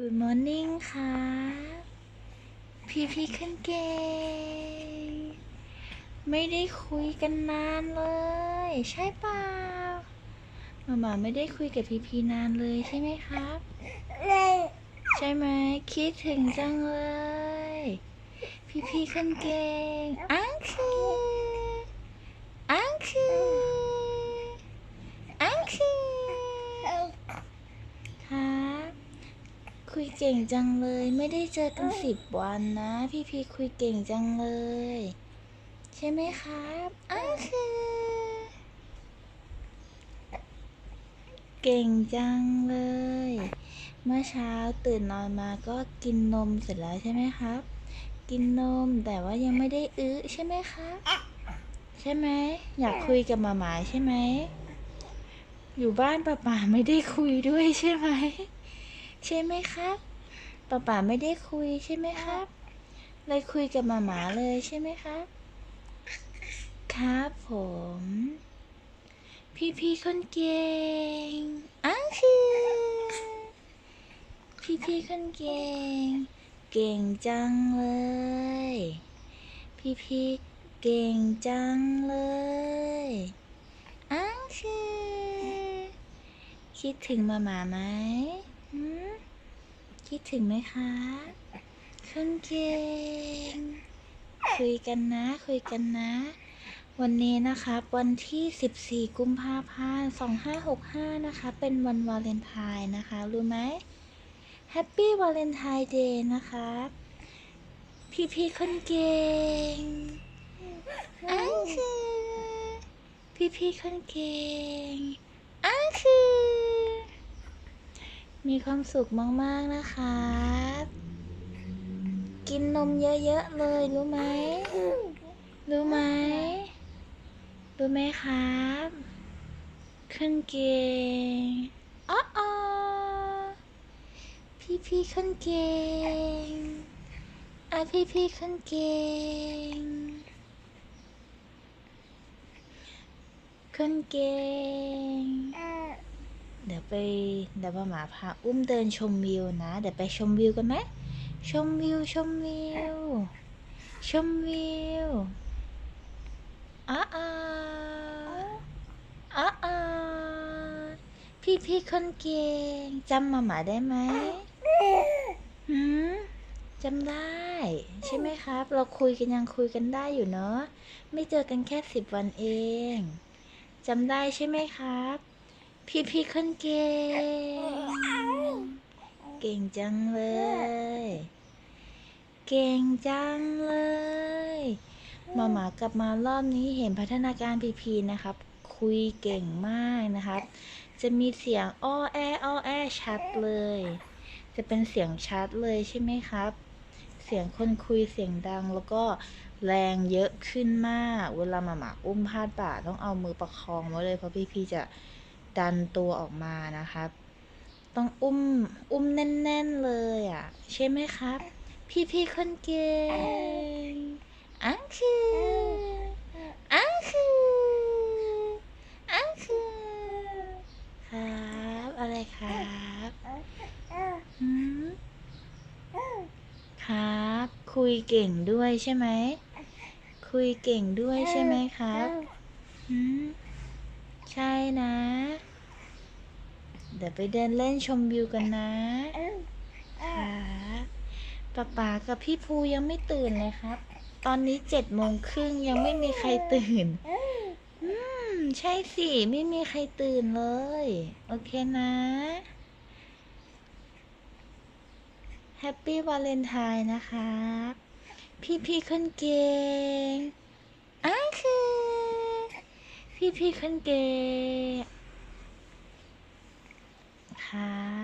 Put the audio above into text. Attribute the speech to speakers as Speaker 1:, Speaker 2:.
Speaker 1: Good morning ค่ะ พี่พี่ขึ้นเกงไม่ได้คุยกันนานเลย ใช่เปล่ามาม่าไม่ได้คุยกับพี่พีนานเลยใช่ไหมครับ ใช่ไหมคิดถึงจังเลย พี่พี่ขึ้นเกงอังคืออังคืออังคือครับคุยเก่งจังเลย ไม่ได้เจอกันสิบวันนะ พี่พีคุยเก่งจังเลย ใช่ไหมครับอังคือ เก่งจังเลย เมื่อเช้าตื่นนอนมาก็กินนมเสร็จแล้วใช่ไหมครับ กินนมแต่ว่ายังไม่ได้อื้อใช่ไหมครับใช่ไหมอยากคุยกับหมาหมาใช่ไหมอยู่บ้านป้าป่าไม่ได้คุยด้วยใช่ไหม ใช่ไหมครับ ป้าป่าไม่ได้คุยใช่ไหมครับ เลยคุยกับหมาหมาเลยใช่ไหมครับ ครับผม พี่พี่ๆคนเก่งอังคือพี่พี่ๆคนเก่ง เก่งจังเลย พี่พี่ๆเก่งจังเลยอังคือคิดถึงมาหมาไหมหืม คิดถึงไหมคะคนเก่งคุยกันนะ คุยกันนะ วันนี้นะครับ วันที่ 14 กุมภาพันธ์ 2565 นะคะ เป็นวันวาเลนไทน์นะคะ รู้ไหม Happy Valentine Day นะครับพี่พี่ๆคนเก่งอังคือพี่พี่ๆคนเก่งอังคือ มีความสุขมากๆนะครับกินนมเยอะๆเลยรู้ไหม รู้ไหม รู้ไหมครับ ขึ้นเก่งอ๋อพี่พี่ขึ้นเก่งอะพี่พี่ขึ้นเก่ง ขึ้นเก่ง เดี๋ยวไปเดี๋ยวมาหมาพาอุ้มเดินชมวิวนะ เดี๋ยวไปชมวิวกันไหมชมวิวชมวิวชมวิวอ้าอาอ้าอาพี่พี่คนเก่งจำมาหมาได้ไหมหืมจำได้ ใช่ไหมครับ เราคุยกันยังคุยกันได้อยู่เนาะไม่เจอกันแค่สิบวันเองจำได้ใช่ไหมครับ พี่พี่ๆคนเก่ง เก่งจังเลย เก่งจังเลยมาหมากลับมารอบนี้เห็นพัฒนาการพีพีนะครับ คุยเก่งมากนะครับ จะมีเสียงอ้อแออ้อแอชัดเลย จะเป็นเสียงชัดเลยใช่ไหมครับ เสียงคนคุยเสียงดังแล้วก็แรงเยอะขึ้นมาก เวลามาหมาอุ้มพาดบ่าต้องเอามือประคองไว้เลยเพราะพี่พีจะ ดันตัวออกมานะครับ ต้องอุ้มอุ้มแน่น ๆเลยอะ ใช่ไหมครับ พี่พี่คนเก่งอังคืออังคืออังคือครับอะไรครับหืมครับ คุยเก่งด้วยใช่ไหม คุยเก่งด้วยใช่ไหมครับหืม ใช่นะ เดี๋ยวไปเดินเล่นชมวิวกันนะครับป๊าป๋ากับพี่ภูยังไม่ตื่นเลยครับ ตอนนี้เจ็ดโมงครึ่งยังไม่มีใครตื่น อืม ใช่สิ ไม่มีใครตื่นเลย โอเคนะแฮปปี้วาเลนไทน์นะครับพี่พี่ๆคนเก่งอ้าคือ พี่พี่ๆคนเก่งครับ